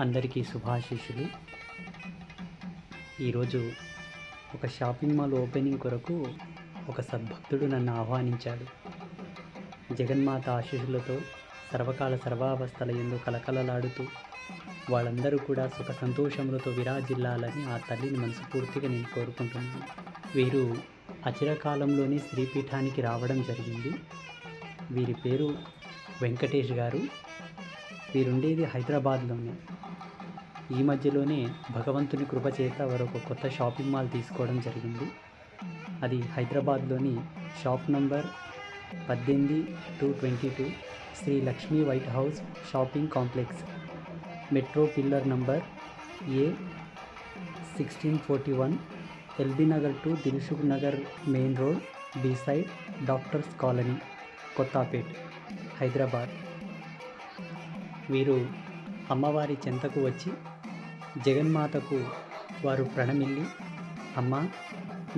అందరికీ శుభాశీషులు ఈరోజు ఒక షాపింగ్ మాల్ ఓపెనింగ్ కొరకు ఒక సద్భక్తుడు నన్ను ఆహ్వానించాడు. జగన్మాత ఆశీస్సులతో సర్వకాల సర్వావస్థల ఎందు కలకలలాడుతూ వాళ్ళందరూ కూడా సుఖ సంతోషములతో విరాజిల్లాలని ఆ తల్లిని మనస్ఫూర్తిగా నేను కోరుకుంటున్నాను. వీరు అచిరకాలంలోనే శ్రీపీఠానికి రావడం జరిగింది. వీరి పేరు వెంకటేష్ గారు. వీరుండేది హైదరాబాద్లోనే. ఈ మధ్యలోనే భగవంతుని కృప చేత వారు ఒక కొత్త షాపింగ్ మాల్ తీసుకోవడం జరిగింది. అది హైదరాబాద్లోని షాప్ నంబర్ పద్దెనిమిది two twenty two Sri Lakshmi White House shopping complex. Metro pillar number A sixteen forty one LB Nagar to Dilsukh Nagar main road beside doctors colony Kothapet Hyderabad. వీరు అమ్మవారి చెంతకు వచ్చి జగన్మాతకు వారు ప్రణమిల్లి అమ్మ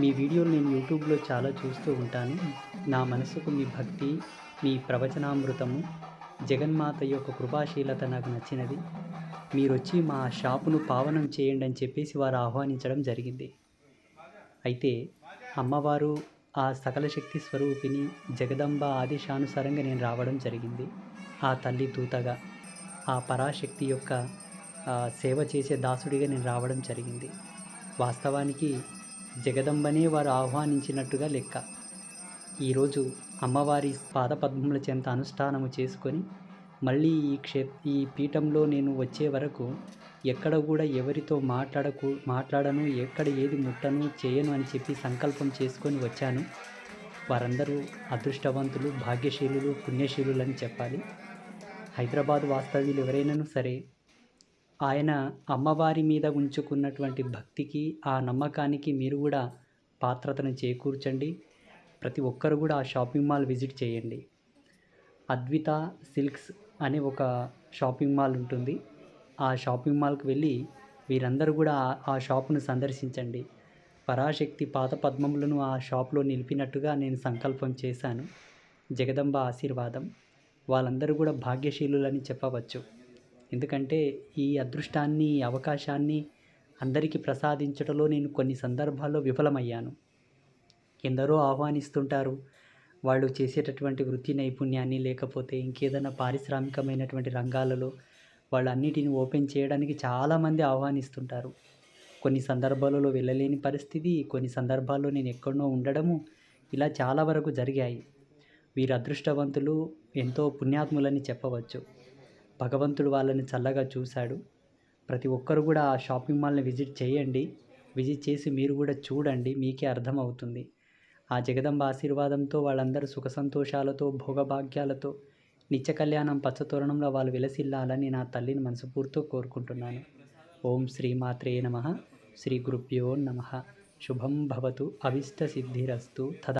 మీ వీడియోలు నేను యూట్యూబ్లో చాలా చూస్తూ ఉంటాను. నా మనసుకు మీ భక్తి మీ ప్రవచనామృతము జగన్మాత యొక్క కృపాశీలత నాకు నచ్చినది. మీరు వచ్చి మా షాపును పావనం చేయండి అని చెప్పేసి వారు ఆహ్వానించడం జరిగింది. అయితే అమ్మవారు ఆ సకల శక్తి స్వరూపిణి జగదంబ ఆదేశానుసారంగా నేను రావడం జరిగింది. ఆ తల్లి దూతగా ఆ పరాశక్తి యొక్క సేవ చేసే దాసుడిగా నేను రావడం జరిగింది. వాస్తవానికి జగదంబనే వారు ఆహ్వానించినట్టుగా లెక్క. ఈరోజు అమ్మవారి పాదపద్మముల చెంత అనుష్ఠానము చేసుకొని మళ్ళీ ఈ క్షే ఈ పీఠంలో నేను వచ్చే వరకు ఎక్కడ కూడా ఎవరితో మాట్లాడకు మాట్లాడను ఎక్కడ ఏది ముట్టను చేయను అని చెప్పి సంకల్పం చేసుకొని వచ్చాను. వారందరూ అదృష్టవంతులు భాగ్యశీలులు పుణ్యశీలులు అని చెప్పాలి. హైదరాబాద్ వాస్తవ్యులు ఎవరైనాను సరే ఆయన అమ్మవారి మీద ఉంచుకున్నటువంటి భక్తికి ఆ నమ్మకానికి మీరు కూడా పాత్రతను చేకూర్చండి. ప్రతి ఒక్కరు కూడా ఆ షాపింగ్ మాల్ విజిట్ చేయండి. అద్విత సిల్క్స్ అనే ఒక షాపింగ్ మాల్ ఉంటుంది. ఆ షాపింగ్ మాల్కి వెళ్ళి వీరందరూ కూడా ఆ- షాపును సందర్శించండి. పరాశక్తి పాత పద్మములను ఆ షాప్లో నిలిపినట్టుగా నేను సంకల్పం చేశాను. జగదంబ ఆశీర్వాదం. వాళ్ళందరూ కూడా భాగ్యశీలులని చెప్పవచ్చు. ఎందుకంటే ఈ అదృష్టాన్ని ఈ అవకాశాన్ని అందరికీ ప్రసాదించడంలో నేను కొన్ని సందర్భాల్లో విఫలమయ్యాను. ఎందరో ఆహ్వానిస్తుంటారు వాళ్ళు చేసేటటువంటి వృత్తి నైపుణ్యాన్ని లేకపోతే ఇంకేదైనా పారిశ్రామికమైనటువంటి రంగాలలో వాళ్ళన్నిటిని ఓపెన్ చేయడానికి చాలామంది ఆహ్వానిస్తుంటారు. కొన్ని సందర్భాలలో వెళ్ళలేని పరిస్థితి కొన్ని సందర్భాల్లో నేను ఎక్కడనో ఉండడము ఇలా చాలా వరకు జరిగాయి. వీరు అదృష్టవంతులు ఎంతో పుణ్యాత్ములని చెప్పవచ్చు. భగవంతుడు వాళ్ళని చల్లగా చూశాడు. ప్రతి ఒక్కరు కూడా ఆ షాపింగ్ మాల్ని విజిట్ చేయండి. విజిట్ చేసి మీరు కూడా చూడండి. మీకే అర్థమవుతుంది. ఆ జగదంబ ఆశీర్వాదంతో వాళ్ళందరూ సుఖ సంతోషాలతో భోగభాగ్యాలతో నిత్య కళ్యాణం పచ్చతోరణంలో వాళ్ళు విలసిల్లాలని నా తల్లిని మనసుపూర్తో కోరుకుంటున్నాను. ఓం శ్రీమాత్రే నమ. శ్రీ గురుభ్యో నమ. శుభం భవతు. అవిష్ట సిద్ధిరస్తు తదా